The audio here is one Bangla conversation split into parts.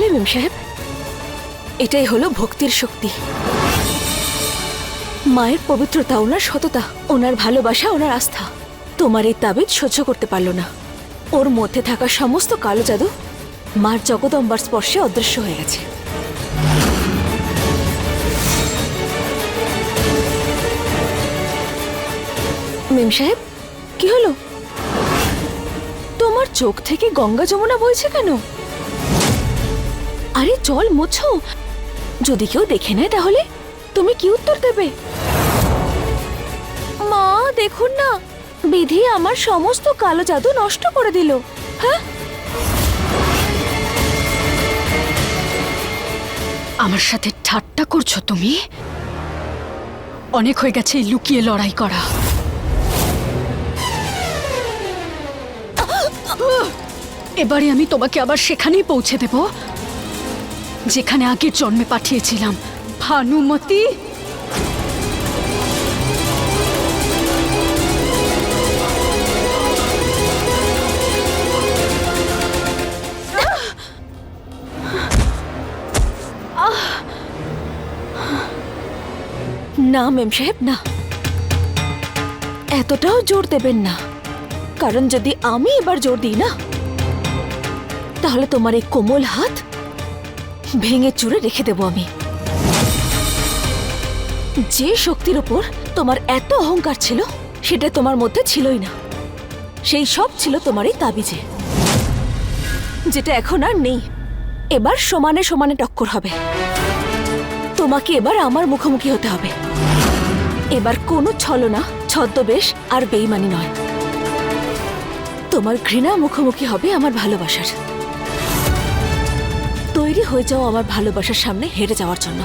দেখলে মেম সাহেব, এটাই হলো ভক্তির শক্তি। মায়ের পবিত্রতা, ওনার সততা, ওনার ভালোবাসা, ওনার আস্থা। তোমার এই তাবিজ সহ্য করতে পারল না। ওর মধ্যে থাকা সমস্ত কালো জাদু মার জগদম্বার স্পর্শে অদৃশ্য হয়ে গেছে। মেম সাহেব, কি হলো? তোমার চোখ থেকে গঙ্গা যমুনা বইছে কেন? আরে জল মোছো। যদি কেউ দেখে নেয় তাহলে তুমি কি উত্তর দেবে? মা, দেখুন না, বিধি আমার সমস্ত কালো জাদু নষ্ট করে দিল। হ্যাঁ? আমার সাথে ঠাট্টা করছ তুমি? অনেক হয়ে গেছে লুকিয়ে লড়াই করা। এবারে আমি তোমাকে আবার সেখানেই পৌঁছে দেব। যেখানে আগের জন্মে পাঠিয়েছিলাম। ভানুমতি? না, মেম সাহেব, না। এতটাও জোর দেবেন না। কারণ যদি আমি এবার জোর দিই না, তাহলে তোমার এই কোমল হাত ভেঙে চুরে রেখে দেব আমি। যে শক্তির ওপর তোমার এত অহংকার ছিল, সেটা তোমার মধ্যে ছিলই না। সেই সব ছিল তোমার এই তাবিজে, যেটা এখন আর নেই। এবার সমানে সমানে টক্কর হবে। তোমাকে এবার আমার মুখোমুখি হতে হবে। এবার কোনো ছলনা, ছদ্মবেশ আর বেইমানি নয়। তোমার ঘৃণা মুখোমুখি হবে আমার ভালোবাসার। তৈরি হয়ে যাও আমার ভালোবাসার সামনে হেরে যাওয়ার জন্য।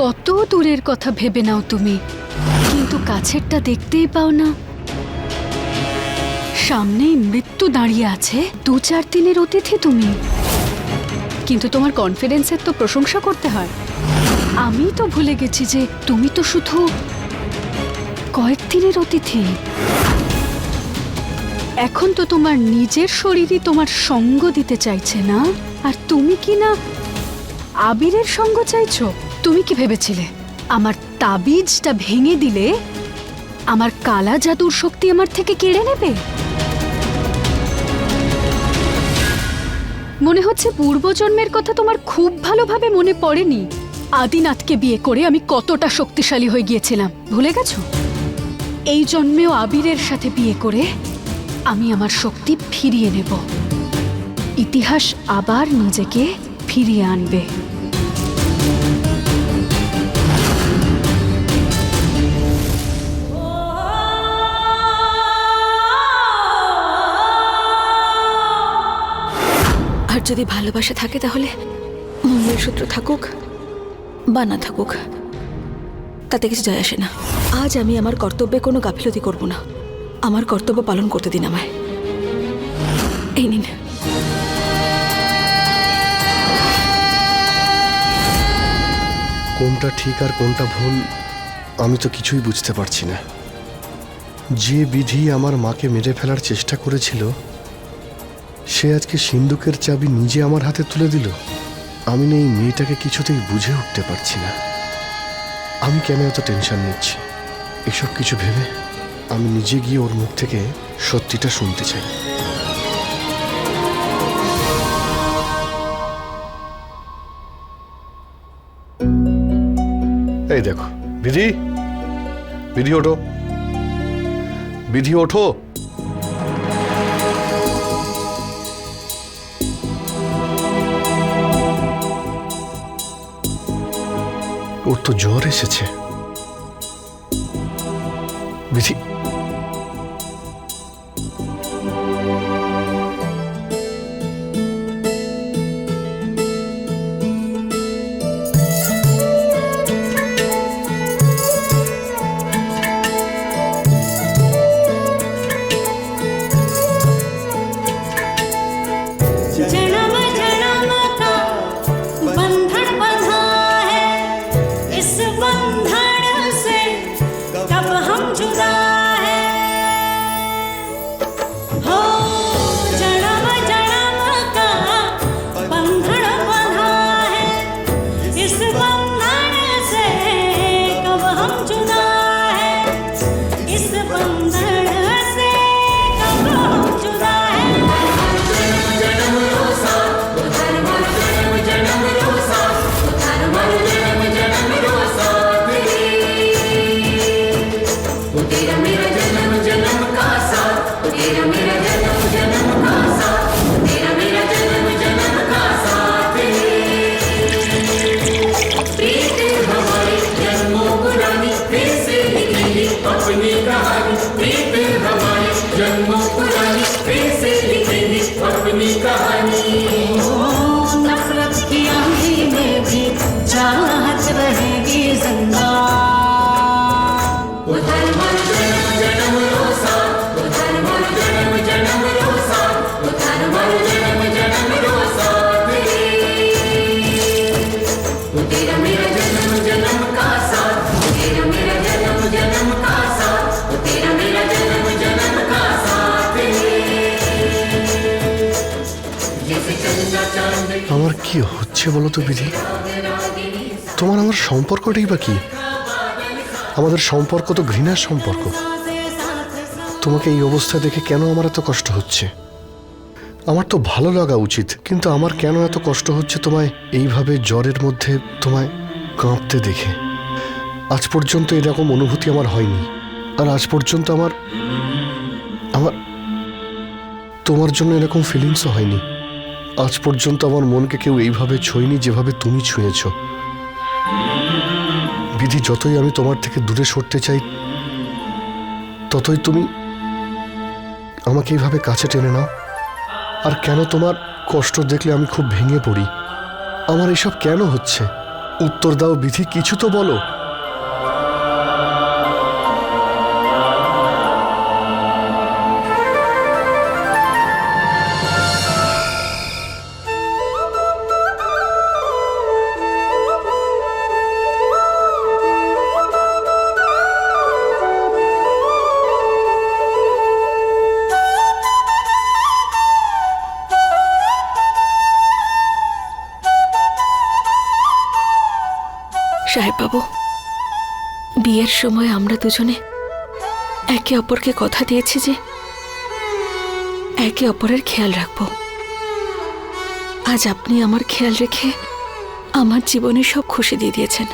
কত দূরের কথা ভেবে নাও তুমি। কিন্তু কাছেরটা দেখতেই পাও না। সামনেই মৃত্যু দাঁড়িয়ে আছে দু চার দিনের অতিথি তুমি। কিন্তু তোমার কনফিডেন্সের তো প্রশংসা করতে হয়। আমি তো ভুলে গেছি যে তুমি তো শুধু কয়েক দিনের অতিথি। এখন তো তোমার নিজের শরীরই তোমার সঙ্গ দিতে চাইছে না। আর তুমি কি না আবিরের সঙ্গ চাইছো? তুমি কি ভেবেছিলে? আমার তাবিজটা ভেঙে দিলে আমার কালা জাদুর শক্তি আমার থেকে কেড়ে নেবে? মনে হচ্ছে পূর্বজন্মের কথা তোমার খুব ভালোভাবে মনে পড়েনি। আদিনাথকে বিয়ে করে আমি কতটা শক্তিশালী হয়ে গিয়েছিলাম, ভুলে গেছো? এই জন্মেও আবিরের সাথে বিয়ে করে আমি আমার শক্তি ফিরিয়ে নেব। ইতিহাস আবার নিজেকে ফিরিয়ে আনবে। আর যদি ভালোবাসা থাকে তাহলে মঙ্গলসূত্র থাকুক বা না থাকুক, তাতে কিছু যায় আসে না। আজ আমি আমার কর্তব্যে কোনো গাফিলতি করব না। আমার কর্তব্য পালন করতে দিন আমায়। এই নিন। কোনটা ঠিক আর কোনটা ভুল, আমি তো কিছুই বুঝতে পারছি না। যে বিধি আমার মাকে মেরে ফেলার চেষ্টা করেছিল সে আজকে সিন্ধুকের চাবি নিজে আমার হাতে তুলে দিল। আমি না এই মেয়েটাকে কিছুতেই বুঝে উঠতে পারছি না। আমি কেন এত টেনশন নিচ্ছি? এসব কিছু ভেবে আমি নিজে গিয়ে ওর মুখ থেকে সত্যিটা শুনতে চাই। এই দেখো, বিধি? বিধি ওঠো। বিধি ওঠো। ওর তো জ্বর এসেছে। বিধি Mira, mira. কি হচ্ছে বলো তো বিধি? তোমার আমার সম্পর্কটাই বা কি? আমাদের সম্পর্ক তো ঘৃণার সম্পর্ক। তোমাকে এই অবস্থা দেখে কেন আমার এত কষ্ট হচ্ছে? আমার তো ভালো লাগা উচিত, কিন্তু আমার কেন এত কষ্ট হচ্ছে তোমায় এইভাবে জ্বরের মধ্যে তোমায় কাঁপতে দেখে? আজ পর্যন্ত এরকম অনুভূতি আমার হয়নি, আর আজ পর্যন্ত আমার আমার, তোমার জন্য এরকম ফিলিংসও হয়নি। আজ পর্যন্ত আমার মনকে কেউ এইভাবে ছুঁয়নি যেভাবে তুমি ছুঁয়েছ। বিধি যতই আমি তোমার থেকে দূরে সরতে চাই, ততই তুমি আমাকে এইভাবে কাছে টেনে নাও। আর কেন তোমার কষ্ট দেখলে আমি খুব ভেঙে পড়ি? আমার এসব কেন হচ্ছে? উত্তর দাও বিধি, কিছু তো বলো। সাহেব বাবু বিয়ের সময় আমরা দুজনে একে অপরকে কথা দিয়েছি যে একে অপরের খেয়াল রাখব। আজ আপনি আমার খেয়াল রেখে আমার জীবনে সব খুশি দিয়ে দিয়েছেন।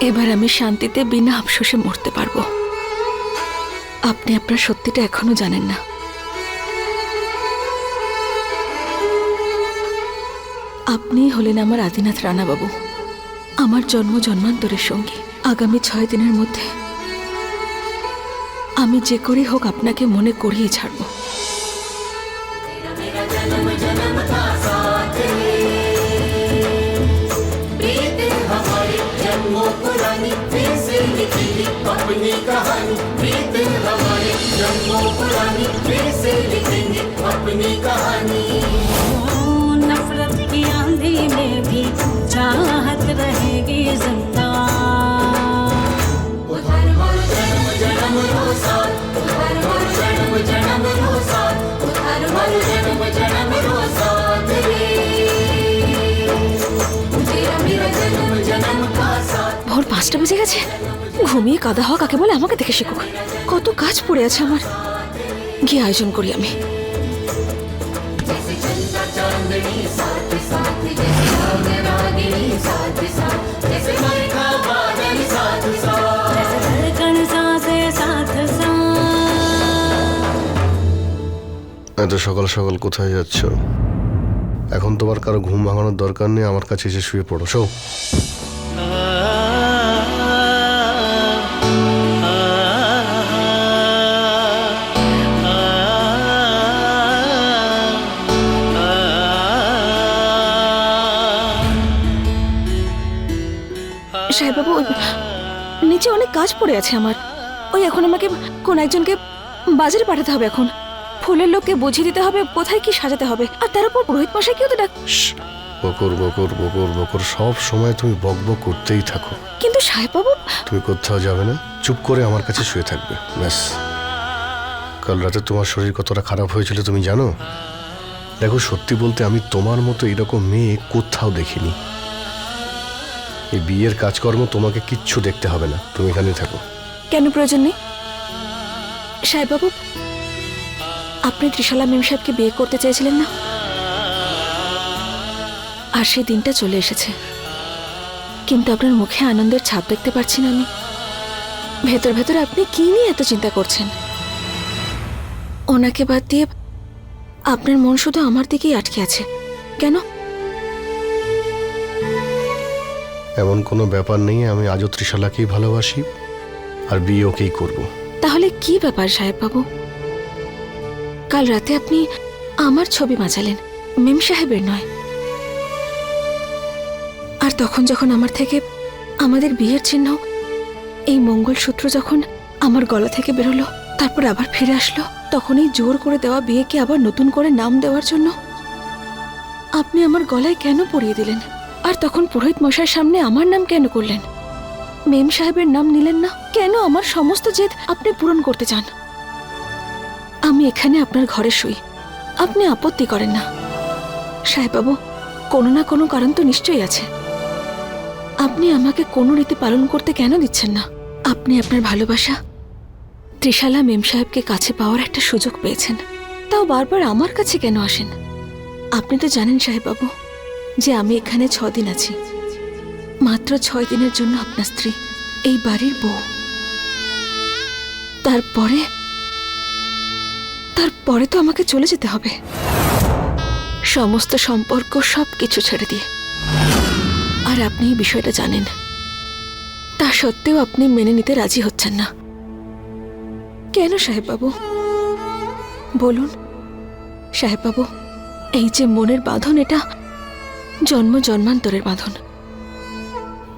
এবার আমি শান্তিতে বিনা আফসোসে মরতে পারব। আপনি আপনার সত্যিটা এখনও জানেন না। আপনি হলেন আমার আদিনাথ রানাবাবু। আমার জন্ম জন্মান্তরের সঙ্গী আগামী ছয় দিনের মধ্যে আমি যে করে হোক আপনাকে মনে করিয়ে ছাড়ব नफरत की आंधी में भी चाहत रहेगी जिंदा ভোর পাঁচটা বেজে গেছে ঘুমিয়ে কাদা হওয়া কাকে বলে আমাকে দেখে শেখুক কত কাজ পড়ে আছে আমার গিয়ে আয়োজন করি আমি जैसे धड़कन सांसे साथ सांस এত সকাল সকাল কোথায় যাচ্ছ? এখন তোমার কারও ঘুম ভাঙানোর দরকার নেই, আমার কাছে এসে শুয়ে পড়ো শো সাহেববাবু নিচে অনেক কাজ পড়ে আছে আমার। ওই এখন আমাকে কোন একজনকে বাজারে পাঠাতে হবে এখন। ফুলের লোককে বুঝিয়ে দিতে হবে কোথায় কি সাজাতে হবে। আর তার উপর পুরোহিত মশাই কেউ তো ডাক বকর বকর বকর বকর সব সময় তুমি বক বক করতেই থাকো। কিন্তু সাহেববাবু তুমি কোথাও যাবে না চুপ করে আমার কাছে শুয়ে থাকবে ব্যাস। কাল রাতে তোমার শরীর কতটা খারাপ হয়েছিল তুমি জানো? দেখো সত্যি বলতে আমি তোমার মতো এরকম মেয়ে কোথাও দেখিনি। এই বিয়ের কাজকর্ম তোমাকে কিচ্ছু দেখতে হবে না। তুমি এখানে থাকো। কেন প্রয়োজন নেই? সাহেববাবু, আপনি ত্রিশালা মেম সাহেবকে বিয়ে করতে চেয়েছিলেন না? আর সেই দিনটা চলে এসেছে। কিন্তু আপনার মুখে আনন্দের ছাপ দেখতে পাচ্ছি না আমি। ভেতর ভেতর আপনি কি নিয়ে এত চিন্তা করছেন? ওনাকে বাদ দিয়ে আপনার মন শুধু আমার দিকেই আটকে আছে। কেন? এমন কোনো ব্যাপার নেই, আমি আজও ত্রিশালাকেই ভালোবাসি, আর বিয়ে ওকেই করব। তাহলে কি ব্যাপার সাহেববাবু? কাল রাতে আপনি আমার ছবি বাঁচালেন মেম সাহেবের নয়। আর তখন যখন আমার থেকে আমাদের বিয়ের চিহ্ন, এই মঙ্গলসূত্র যখন আমার গলা থেকে বেরোলো, তারপর আবার ফিরে আসলো তখন এই জোর করে দেওয়া বিয়েকে আবার নতুন করে নাম দেওয়ার জন্য আপনি আমার গলায় কেন পরিয়ে দিলেন? আর তখন পুরোহিত মশাইয়ের সামনে আমার নাম কেন করলেন? মেম সাহেবের নাম নিলেন না? কেন আমার সমস্ত জেদ আপনি পূরণ করতে চান? আমি এখানে আপনার ঘরে শুই। আপনি আপত্তি করেন না। সাহেববাবু, কোনো না কোনো কারণ তো নিশ্চয়ই আছে। আপনি আমাকে কোনো রীতি পালন করতে কেন দিচ্ছেন না? আপনি আপনার ভালোবাসা ত্রিশালা মেম সাহেবকে কাছে পাওয়ার একটা সুযোগ পেয়েছেন। তাও বারবার আমার কাছে কেন আসেন? আপনি তো জানেন সাহেববাবু যে আমি এখানে দিন আছি। মাত্র ছয় দিনের জন্য আপনার স্ত্রী এই বাড়ির বউ। তারপরে তারপরে তো আমাকে চলে যেতে হবে। সমস্ত সম্পর্ক সব কিছু ছেড়ে দিয়ে। আর আপনি এই বিষয়টা জানেন। তা সত্ত্বেও আপনি মেনে নিতে রাজি হচ্ছেন না। কেন, সাহেববাবু? বলুন। সাহেববাবু, এই যে মনের বাঁধন, এটা জন্ম জন্মান্তরের বাঁধন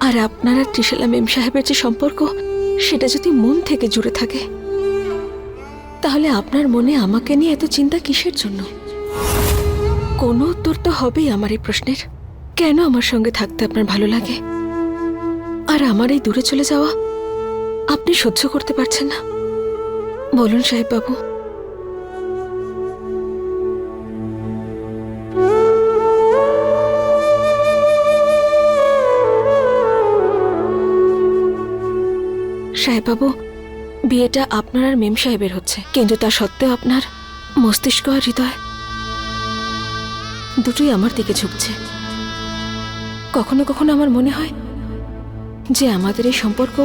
আর আপনার ত্রিশালা মেম সাহেবের যে সম্পর্ক, সেটা যদি মন থেকে জুড়ে থাকে, তাহলে আপনার মনে আমাকে নিয়ে এত চিন্তা কিসের জন্য? কোনো উত্তর তো হবেই আমার এই প্রশ্নের। কেন আমার সঙ্গে থাকতে আপনার ভালো লাগে? আর আমার এই দূরে চলে যাওয়া, আপনি সহ্য করতে পারছেন না। বলুন সাহেব বাবু সাহেববাবু, বিয়েটা আপনার আর মেম সাহেবের হচ্ছে, কিন্তু তা সত্ত্বেও আপনার মস্তিষ্ক আর হৃদয় দুটোই আমার দিকে ঝুঁকছে। কখনো কখনো আমার মনে হয় যে আমাদের এই সম্পর্ক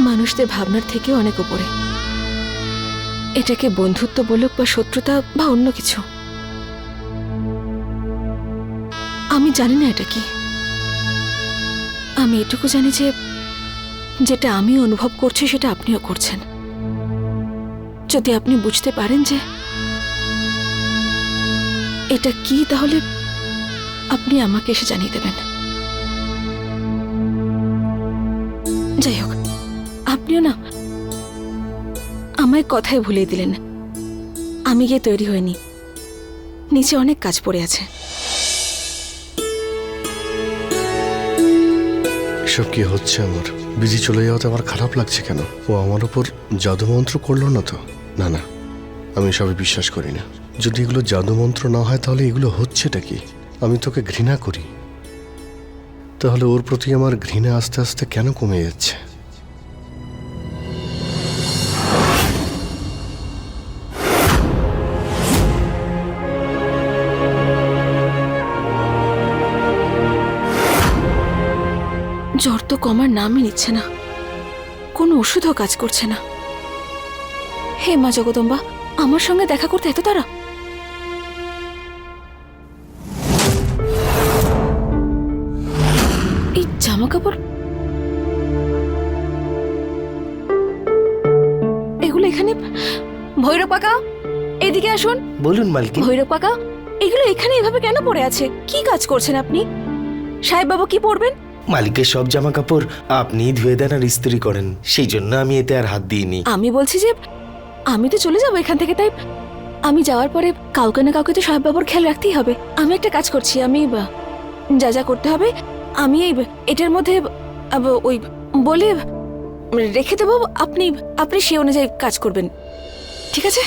মানুষদের ভাবনার থেকেও অনেক উপরে। এটাকে বন্ধুত্ব বলুক বা শত্রুতা বা অন্য কিছু। আমি জানি না এটা কি। আমি এটুকু জানি যে যেটা আমি অনুভব করছি, সেটা আপনিও করছেন। যদি আপনি বুঝতে পারেন যে এটা কি, তাহলে আপনি আমাকে এসে জানিয়ে দেবেন। যাই হোক, আপনিও না আমায় কথায় ভুলিয়ে দিলেন। আমি গিয়ে তৈরি হইনি। নিচে অনেক কাজ পড়ে আছে। এসব কি হচ্ছে আমার? বিজি চলে যাওয়াতে আমার খারাপ লাগছে কেন? ও আমার উপর জাদুমন্ত্র করল না তো? না না, আমি সবে বিশ্বাস করি না। যদি এগুলো জাদুমন্ত্র না হয় তাহলে এগুলো হচ্ছেটা কি? আমি তোকে ঘৃণা করি। তাহলে ওর প্রতি আমার ঘৃণা আস্তে আস্তে কেন কমে যাচ্ছে? কমার নামই নিচ্ছে না। কোনো ওষুধও কাজ করছে না। হে মা জগদম্বা আমার সঙ্গে দেখা করতে এত তারা এই জামা কাপড় এগুলো এখানে ভৈরব কাকা এদিকে আসুন। বলুন মালকিন ভৈরব কাকা এগুলো এখানে এভাবে কেন পড়ে আছে? কি কাজ করছেন আপনি? সাহেব বাবু কি পড়বেন? মালিকের সব জামা কাপড় আপনিই ধুয়ে দেন আর ইস্ত্রি করেন। সেই জন্য আমি এতে আর হাত দিইনি। আমি বলছি যে, আমি তো চলে যাব এখান থেকে, তাই আমি যাওয়ার পরে কাউকে না কাউকে তো সাহেব বাবুর খেয়াল রাখতেই হবে। আমি একটা কাজ করছি, আমি যা যা করতে হবে, আমি এই এটার মধ্যে ওই বলে রেখে দেবো। আপনি আপনি সে অনুযায়ী কাজ করবেন। ঠিক আছে?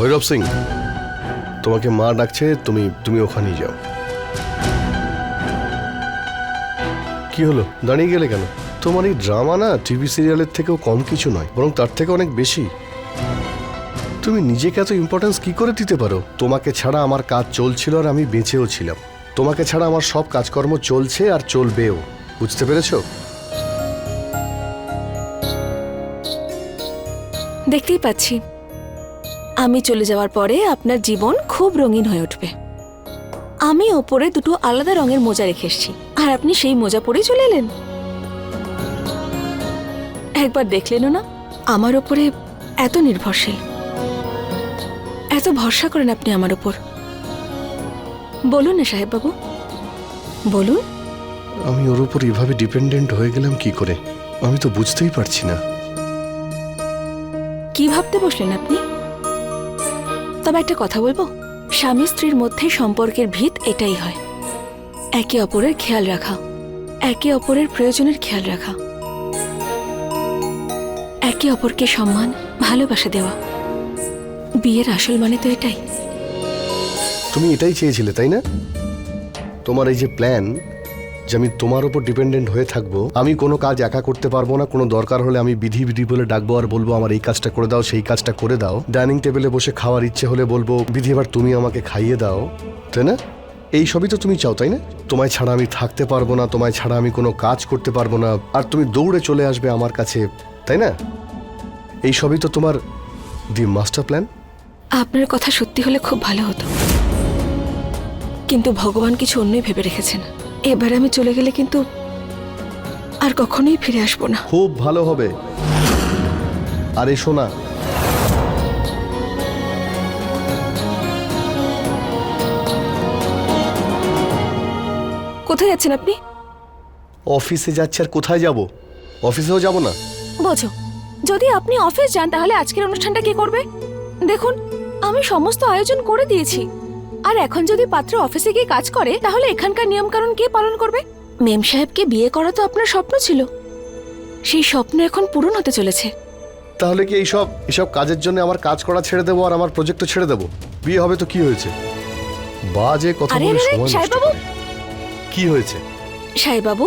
ভৈরব সিং, তোমাকে মা ডাকছে, তুমি তুমি ওখানেই যাও। কি হলো? দাঁড়িয়ে গেলে কেন? তোমার এই ড্রামা না টিভি সিরিয়ালের থেকেও কম কিছু নয়, বরং তার থেকে অনেক বেশি। তুমি নিজেকে এত ইম্পর্টেন্স কি করে দিতে পারো? তোমাকে ছাড়া আমার কাজ চলছিল আর আমি বেঁচেও ছিলাম। তোমাকে ছাড়া আমার সব কাজকর্ম চলছে আর চলবেও। বুঝতে পেরেছ? দেখতেই পাচ্ছি। আমি চলে যাওয়ার পরে আপনার জীবন খুব রঙিন হয়ে উঠবে। আমি ওপরে দুটো আলাদা রঙের মোজা রেখে এসেছি আর আপনি সেই মোজা পরেই চলে এলেন। একবার দেখলেনও না আমার ওপরে এত নির্ভরশীল। এত ভরসা করেন আপনি আমার ওপর। বলুন না সাহেব বাবু বলুন। আমি ওর উপর এভাবে ডিপেন্ডেন্ট হয়ে গেলাম কি করে? আমি তো বুঝতেই পারছি না। কি ভাবতে বসলেন আপনি? তবে একটা কথা বলব? স্বামী স্ত্রীর মধ্যে সম্পর্কের ভিত এটাই হয়। একে অপরের খেয়াল রাখা, একে অপরের প্রয়োজনের খেয়াল রাখা। একে অপরকে সম্মান, ভালোবাসা দেওয়া। বিয়ের আসল মানে তো এটাই। তুমি এটাই চেয়েছিলে, তাই না? তোমার এই যে প্ল্যান যে আমি তোমার উপর ডিপেন্ডেন্ট হয়ে থাকব, আমি কোনো কাজ একা করতে পারব না, কোনো দরকার হলে আমি বিধি বিধি বলে ডাকবো আর বলব, আমার এই কাজটা করে দাও, সেই কাজটা করে দাও। ডাইনিং টেবিলে বসে খাওয়ার ইচ্ছে হলে বলব, বিধি, এবার তুমি আমাকে খাইয়ে দাও। তাই না? এই সবই তো তুমি চাও, তাই না? তোমায় ছাড়া আমি থাকতে পারব না, তোমায় ছাড়া আমি কোনো কাজ করতে পারব না, আর তুমি দৌড়ে চলে আসবে আমার কাছে, তাই না? এই সবই তো তোমার দি মাস্টার প্ল্যান আপনার কথা সত্যি হলে খুব ভালো হতো। কিন্তু ভগবান কিছু অন্যই ভেবে রেখেছেন। এবার আমি চলে গেলে কিন্তু আর কখনোই ফিরে আসব না। খুব ভালো হবে। আরে শোনা কোথায় যাচ্ছেন আপনি? অফিসে যাচ্ছে আর কোথায় যাব? অফিসেও যাব না? বোঝো যদি আপনি অফিস যান তাহলে আজকের অনুষ্ঠানটা কে করবে? দেখুন আমি সমস্ত আয়োজন করে দিয়েছি। আর এখন যদি পাত্র অফিসে গিয়ে কাজ করে তাহলে এখানকার নিয়মকানুন কে পালন করবে? মেম সাহেবকে বিয়ে করা তো আপনার স্বপ্ন ছিল। সেই স্বপ্ন এখন পূরণ হতে চলেছে। তাহলে কি এইসব এইসব কাজের জন্য আমার কাজ করা ছেড়ে দেবো আর আমার প্রজেক্টও ছেড়ে দেবো? বিয়ে হবে তো কি হয়েছে? বাজে কথা আরে, বলে আরে, সময় নষ্ট সাহেববাবু। করে। কি হয়েছে? সাহেবাবু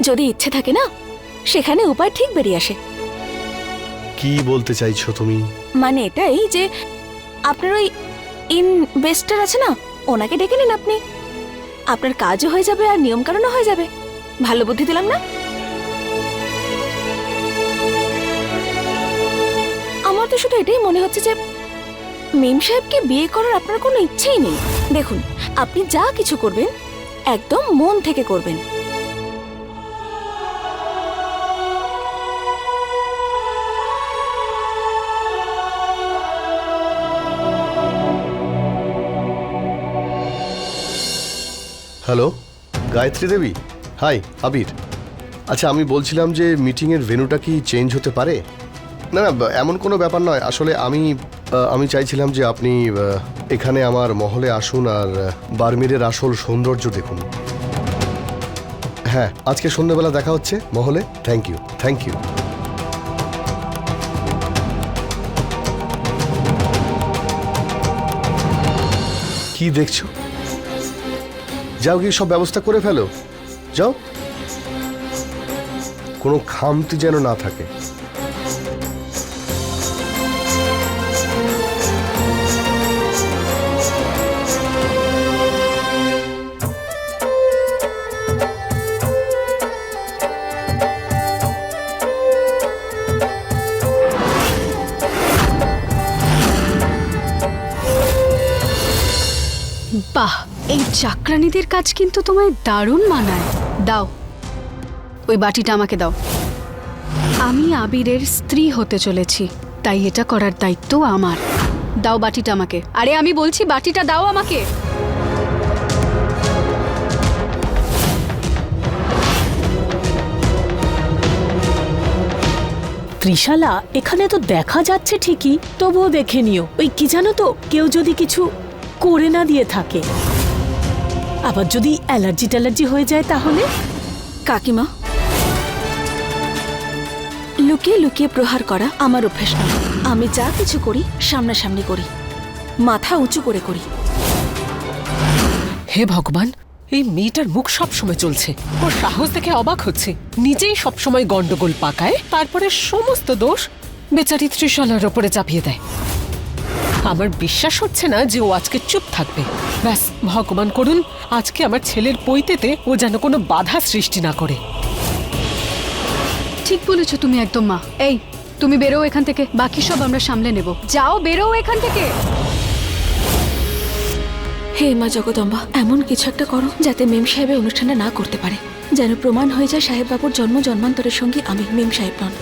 যদি ইচ্ছে থাকে না সেখানে উপায় ঠিক বেরিয়ে আসে। কি বলতে চাইছো তুমি? মানে এটাই যে আপনার ওই ইনভেস্টার আছে না, ওনাকে ডেকে নিন আপনি। আপনার কাজও হয়ে যাবে আর নিয়মকানুনও হয়ে যাবে। ভালো বুদ্ধি দিলাম না? আমার তো শুধু এটাই মনে হচ্ছে যে, মেম সাহেবকে বিয়ে করার আপনার কোনো ইচ্ছেই নেই। দেখুন, আপনি যা কিছু করবেন, একদম মন থেকে করবেন। হ্যালো, গায়ত্রী দেবী? হাই আবির। আচ্ছা আমি বলছিলাম যে মিটিংয়ের ভেন্যুটা কি চেঞ্জ হতে পারে? না না এমন কোনো ব্যাপার নয়। আসলে আমি আমি চাইছিলাম যে আপনি এখানে আমার মহলে আসুন আর বার্মিরের আসল সৌন্দর্য দেখুন। হ্যাঁ আজকে সন্ধ্যেবেলা দেখা হচ্ছে মহলে। থ্যাংক ইউ থ্যাংক ইউ কি দেখছ? যাও গিয়ে সব ব্যবস্থা করে ফেলো। যাও। কোনো খামতি যেন না থাকে। চাকরানিদের কাজ কিন্তু তোমায় দারুণ মানায়। দাও। ওই বাটিটা আমাকে দাও। আমি আবিরের স্ত্রী হতে চলেছি, তাই এটা করার দায়িত্ব আমার। দাও বাটিটা আমাকে। আরে আমি বলছি, বাটিটা দাও আমাকে! ত্রিশালা, এখানে তো দেখা যাচ্ছে ঠিকই, তবুও দেখে নিও। ওই কি জানো তো, কেউ যদি কিছু করে না দিয়ে থাকে। আবার যদি অ্যালার্জি ট্যালার্জি হয়ে যায় তাহলে? কাকিমা লুকিয়ে লুকিয়ে প্রহার করা আমার অভ্যেস নয় আমি যা কিছু করি সামনাসামনি করি। মাথা উঁচু করে করি। হে ভগবান এই মেয়েটার মুখ সব সময় চলছে। ওর সাহস দেখে অবাক হচ্ছে। নিজেই সব সময় গন্ডগোল পাকায় তারপরে সমস্ত দোষ বেচারি ত্রিশালার ওপরে চাপিয়ে দেয়। আমার বিশ্বাস হচ্ছে না যে ও আজকে চুপ থাকবে। ব্যাস ভগবান করুন আজকে আমার ছেলের পৈতেতে ও যেন কোনো বাধা সৃষ্টি না করে। ঠিক বলেছ তুমি একদম মা। এই তুমি বেরো এখান থেকে বাকি সব আমরা সামলে নেব। যাও বেরো এখান থেকে। হে মা জগদম্বা এমন কিছু একটা করো যাতে মেম সাহেবের অনুষ্ঠানটা না করতে পারে। যেন প্রমাণ হয়ে যায় সাহেব বাবুর জন্ম জন্মান্তরের সঙ্গে আমি মেম সাহেব নন।